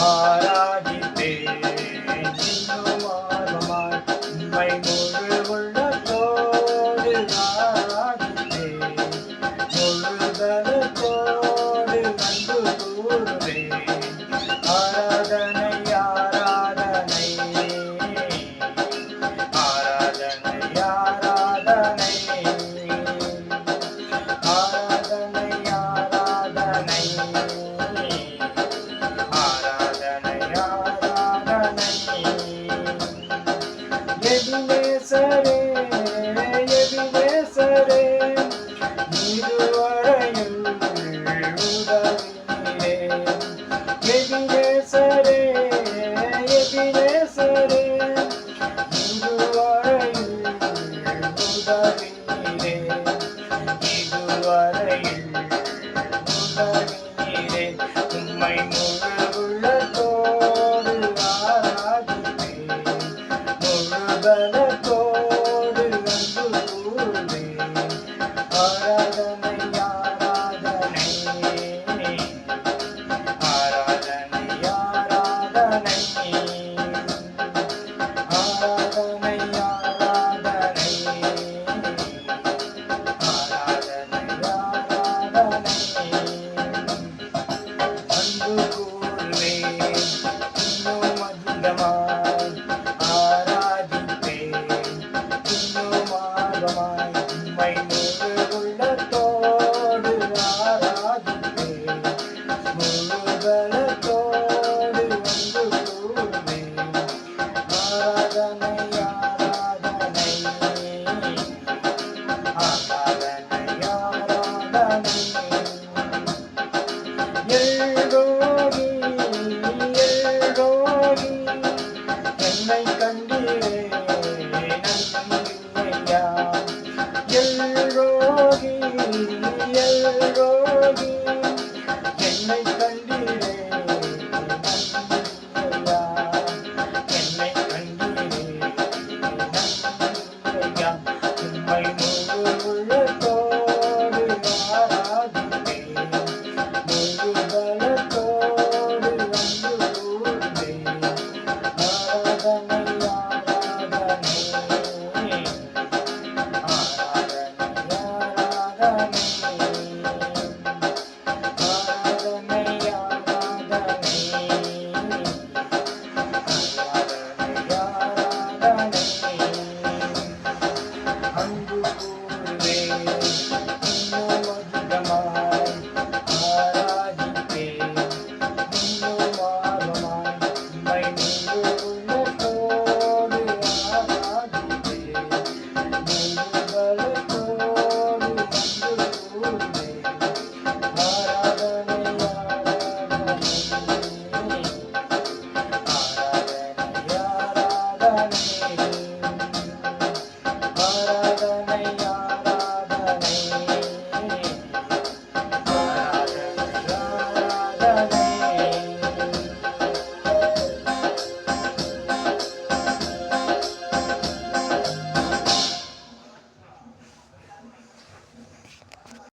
ধারা சரே சரே. இதுவரையும் சரே சரே. உம்மை முழுள்ளத்தோடு ஆராதிப்பேன் முழுதன தெய்வமாய் உம்மை முழு உள்ளத்தோடு ஆராதிப்பே முழு பலத்தோடு வந்து கூடுமே ஆராதனை ஆராதனை ஆராதனை ஆராதனை. Thank you. Thank you.